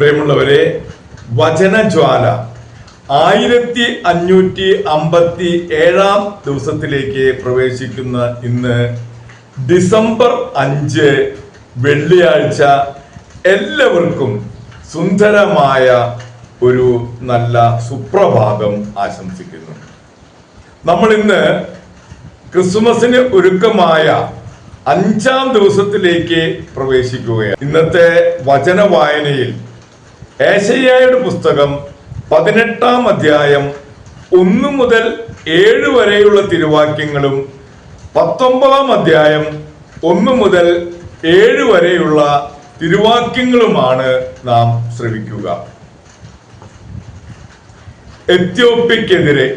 പ്രിയമുള്ളവരെ വചനജ്വാല ആയിരത്തി അഞ്ഞൂറ്റി അമ്പത്തി ഏഴാം ദിവസത്തിലേക്ക് പ്രവേശിക്കുന്ന ഇന്ന് ഡിസംബർ അഞ്ച് വെള്ളിയാഴ്ച എല്ലാവർക്കും സുന്ദരമായ ഒരു നല്ല സുപ്രഭാതം ആശംസിക്കുന്നു. നമ്മൾ ഇന്ന് ക്രിസ്മസിന് ഒരുക്കമായ അഞ്ചാം ദിവസത്തിലേക്ക് പ്രവേശിക്കുകയാണ്. ഇന്നത്തെ വചന വായനയിൽ ഏശയ്യായുടെ പുസ്തകം പതിനെട്ടാം അധ്യായം ഒന്ന് മുതൽ ഏഴ് വരെയുള്ള തിരുവാക്യങ്ങളും പത്തൊമ്പതാം അധ്യായം ഒന്ന് മുതൽ ഏഴ് വരെയുള്ള തിരുവാക്യങ്ങളുമാണ് നാം ശ്രവിക്കുക. എത്യോപ്യക്കെതിരെ.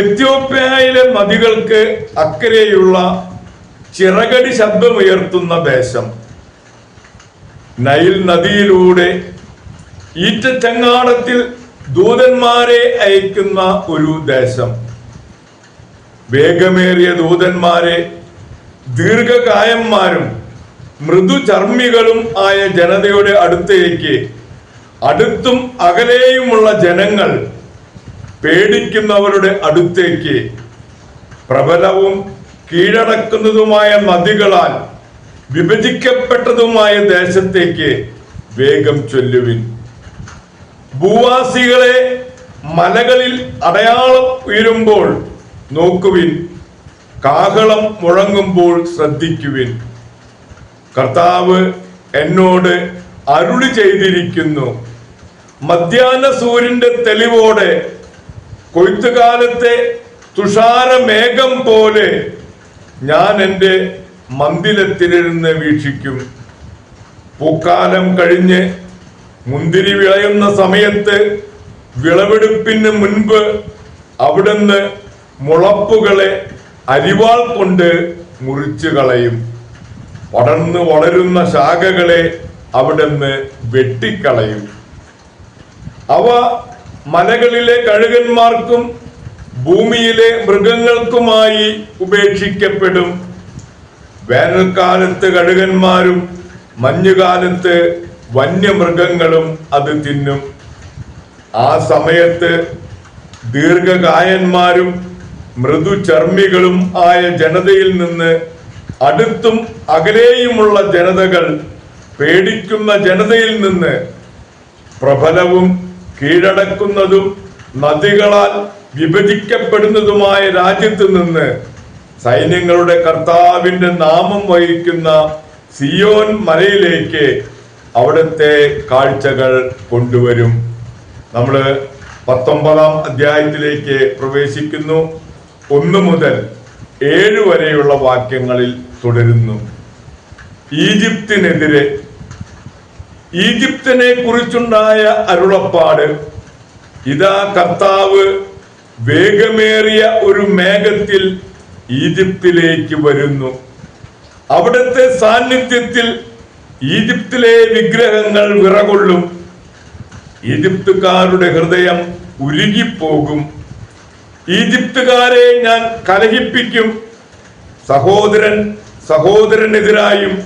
എത്യോപ്യയിലെ നദികൾക്ക് അക്കരെയുള്ള ചിറകടി ശബ്ദമുയർത്തുന്ന ദേശം നൈൽ നദിയിലൂടെ ഈറ്റച്ചങ്ങാടത്തിൽ ദൂതന്മാരെ അയക്കുന്ന ഒരു ദേശം. വേഗമേറിയ ദൂതന്മാരെ ദീർഘകായന്മാരും മൃദുചർമ്മികളും ആയ ജനതയുടെ അടുത്തേക്ക് അടുത്തും അകലെയുമുള്ള ജനങ്ങൾ പേടിക്കുന്നവരുടെ അടുത്തേക്ക് പ്രബലവും കീഴടക്കുന്നതുമായ നദികളാൽ വിഭജിക്കപ്പെട്ടതുമായ ദേശത്തേക്ക് വേഗം ചൊല്ലുവിൻ. ഭൂവാസികളെ മലകളിൽ അടയാളം ഉയരുമ്പോൾ നോക്കുവിൻ. കാഹളം മുഴങ്ങുമ്പോൾ ശ്രദ്ധിക്കുവിൻ. കർത്താവ് എന്നോട് അരുളി ചെയ്തിരിക്കുന്നു. മധ്യാന സൂര്യന്റെ തെളിവോടെ കൊയ്ത്തുകാലത്തെ തുഷാരമേഘം പോലെ ഞാൻ എന്റെ മന്ദിരത്തിലിരുന്ന് വീക്ഷിക്കും. പൂക്കാലം കഴിഞ്ഞ് മുന്തിരി വിളയുന്ന സമയത്ത് വിളവെടുപ്പിന് മുൻപ് അവിടുന്ന് മുളപ്പുകളെ അരിവാൾ കൊണ്ട് മുറിച്ചു കളയും. പടർന്നു വളരുന്ന ശാഖകളെ അവിടുന്ന് വെട്ടിക്കളയും. അവ മലകളിലെ കഴുകന്മാർക്കും ഭൂമിയിലെ മൃഗങ്ങൾക്കുമായി ഉപേക്ഷിക്കപ്പെടും. വേനൽക്കാലത്ത് കഴുകന്മാരും മഞ്ഞുകാലത്ത് വന്യമൃഗങ്ങളും അത് തിന്നും. ആ സമയത്ത് ദീർഘകായന്മാരും മൃദുചർമ്മികളും ആയ ജനതയിൽ നിന്ന് അടുത്തും അകലെയുമുള്ള ജനതകൾ പേടിക്കുന്ന ജനതയിൽ നിന്ന് പ്രബലവും കീഴടക്കുന്നതും നദികളാൽ വിഭജിക്കപ്പെടുന്നതുമായ രാജ്യത്ത് നിന്ന് സൈന്യങ്ങളുടെ കർത്താവിന്റെ നാമം വഹിക്കുന്ന സിയോൻ മലയിലേക്ക് അവിടുത്തെ കാഴ്ചകൾ കൊണ്ടുവരും. നമ്മൾ പത്തൊമ്പതാം അധ്യായത്തിലേക്ക് പ്രവേശിക്കുന്നു. ഒന്ന് മുതൽ ഏഴ് വരെയുള്ള വാക്യങ്ങളിൽ തുടരുന്നു. ഈജിപ്തിനെതിരെ ഈജിപ്തിനെ കുറിച്ചുണ്ടായ അരുളപ്പാട് ഇതാ കർത്താവ് വേഗമേറിയ ഒരു മേഘത്തിൽ ഈജിപ്തിലേക്ക് വരുന്നു. അവിടുത്തെ സാന്നിധ്യത്തിൽ ഈജിപ്തിലെ വിഗ്രഹങ്ങൾ വിറകൊള്ളും. ഈജിപ്തുകാരുടെ ഹൃദയം ഉരുകിപ്പോകും. ഈജിപ്തുകാരെ ഞാൻ കലഹിപ്പിക്കും. സഹോദരൻ സഹോദരനെതിരായും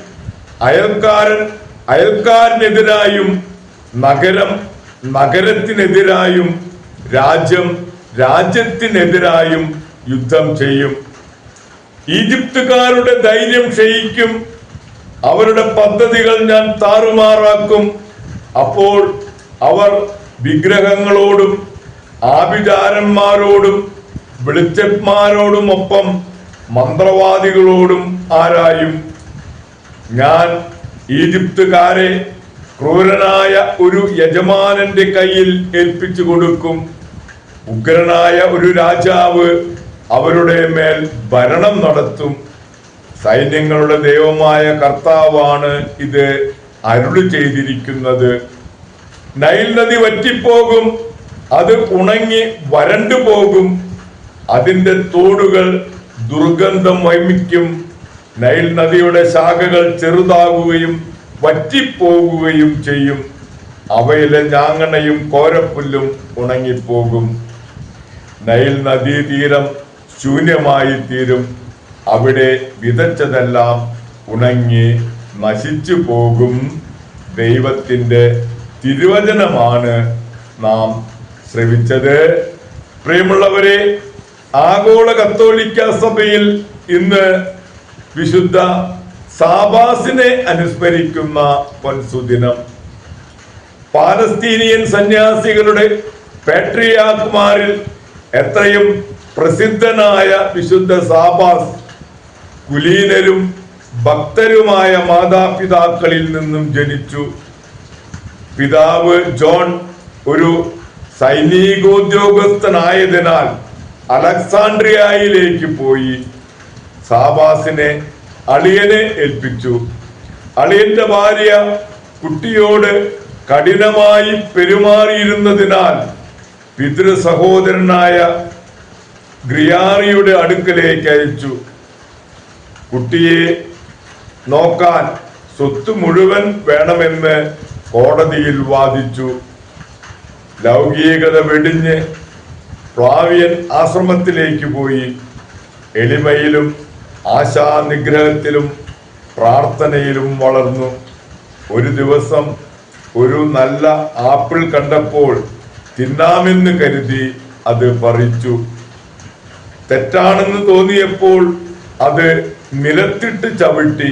അയൽക്കാരൻ അയൽക്കാരനെതിരായും നഗരം നഗരത്തിനെതിരായും രാജ്യം രാജ്യത്തിനെതിരായും യുദ്ധം ചെയ്യും. ഈജിപ്തുകാരുടെ ധൈര്യം ക്ഷയിക്കും. അവരുടെ പദ്ധതികൾ ഞാൻ താറുമാറാക്കും. അപ്പോൾ അവർ വിഗ്രഹങ്ങളോടും ആഭിചാരന്മാരോടും വെളിച്ചന്മാരോടും ഒപ്പം മന്ത്രവാദികളോടും ആരായും. ഞാൻ ഈജിപ്തുകാരെ ക്രൂരനായ ഒരു യജമാനന്റെ കയ്യിൽ ഏൽപ്പിച്ചു കൊടുക്കും. ഉഗ്രനായ ഒരു രാജാവ് അവരുടെ മേൽ ഭരണം നടത്തും. സൈന്യങ്ങളുടെ ദൈവമായ കർത്താവാണ് ഇത് അരുളി ചെയ്തിരിക്കുന്നത്. നൈൽ നദി വറ്റിപ്പോകും അത് ഉണങ്ങി വരണ്ടു പോകും. അതിന്റെ തോടുകൾ ദുർഗന്ധം വൈമിക്കും നൈൽ നദിയുടെ ശാഖകൾ ചെറുതാകുകയും വറ്റിപ്പോകുകയും ചെയ്യും. അവയിലെ ഞാങ്ങണയും കോരപ്പുല്ലും ഉണങ്ങിപ്പോകും. നൈൽ നദീതീരം ശൂന്യമായി തീരും. അവിടെ വിതച്ചതെല്ലാം ഉണങ്ങി നശിച്ചു പോകും. ദൈവത്തിന്റെ തിരുവചനമാണ് നാം ശ്രവിച്ചത്. പ്രിയമുള്ളവരെ ആഗോള കത്തോലിക്ക സഭയിൽ ഇന്ന് വിശുദ്ധ സാബാസിനെ അനുസ്മരിക്കുന്ന പൊൻസുദിനം പാലസ്തീനിയൻ സന്യാസികളുടെ പാട്രിയാക്കുമാരിൽ എത്രയും പ്രസിദ്ധനായ വിശുദ്ധ സാബാസ് കുലീനരും ഭക്തരുമായ മാതാപിതാക്കളിൽ നിന്നും ജനിച്ചു. പിതാവ് ജോൺ ഒരു സൈനികോദ്യോഗസ്ഥനായതിനാൽ അലക്സാണ്ട്രിയയിലേക്ക് പോയി. സാബാസിനെ അളിയനെ ഏൽപ്പിച്ചു. അളിയന്റെ ഭാര്യ കുട്ടിയോട് കഠിനമായി പെരുമാറിയിരുന്നതിനാൽ പിതൃ സഹോദരനായ ഗ്രിയാറിയുടെ അടുക്കലേക്ക് അയച്ചു. കുട്ടിയെ നോക്കാൻ സ്വത്ത് മുഴുവൻ വേണമെന്ന് കോടതിയിൽ വാദിച്ചു. ലൗകികത വെടിഞ്ഞ് പ്ലാവിയൻ ആശ്രമത്തിലേക്ക് പോയി. എളിമയിലും ആശാനിഗ്രഹത്തിലും പ്രാർത്ഥനയിലും വളർന്നു. ഒരു ദിവസം ഒരു നല്ല ആപ്പിൾ കണ്ടപ്പോൾ തിന്നാമെന്ന് കരുതി അത് പറിച്ചു. തെറ്റാണെന്ന് തോന്നിയപ്പോൾ അത് നിലത്തിട്ട് ചവിട്ടി.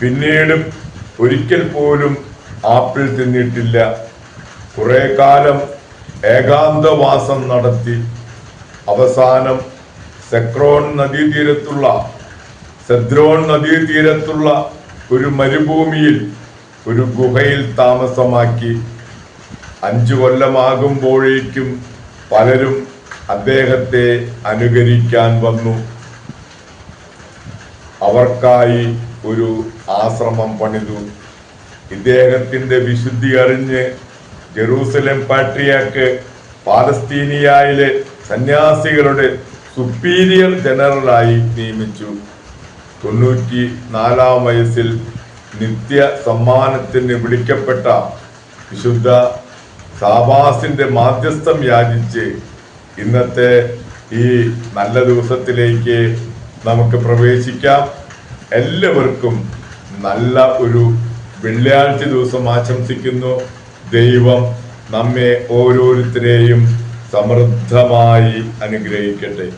പിന്നീട് ഒരിക്കൽ പോലും ആപ്പിൾ തിന്നിട്ടില്ല. കുറെ കാലം ഏകാന്തവാസം നടത്തി. അവസാനം സെക്രോൺ നദീതീരത്തുള്ള സെദ്രോൺ നദീതീരത്തുള്ള ഒരു മരുഭൂമിയിൽ ഒരു ഗുഹയിൽ താമസമാക്കി. അഞ്ചു കൊല്ലമാകുമ്പോഴേക്കും പലരും അദ്ദേഹത്തെ അനുകരിക്കാൻ വന്നു. അവർക്കായി ഒരു ആശ്രമം പണിതു. ഇദ്ദേഹത്തിന്റെ വിശുദ്ധി അറിഞ്ഞ് ജെറൂസലേം പാട്രിയാക്ക് പാലസ്തീനിയയിലെ സന്യാസികളുടെ സുപ്പീരിയർ ജനറലായി നിയമിച്ചു. തൊണ്ണൂറ്റി നാലാം വയസ്സിൽ നിത്യ സമ്മാനത്തിന് വിളിക്കപ്പെട്ട വിശുദ്ധ സാബാസിന്റെ മാധ്യസ്ഥം യാചിച്ച് ഇന്നത്തെ ഈ നല്ല ദിവസത്തിലേക്ക് നമുക്ക് പ്രവേശിക്കാം. എല്ലാവർക്കും നല്ല ഒരു വെള്ളിയാഴ്ച ദിവസം ആശംസിക്കുന്നു. ദൈവം നമ്മെ ഓരോരുത്തരെയും സമൃദ്ധമായി അനുഗ്രഹിക്കട്ടെ.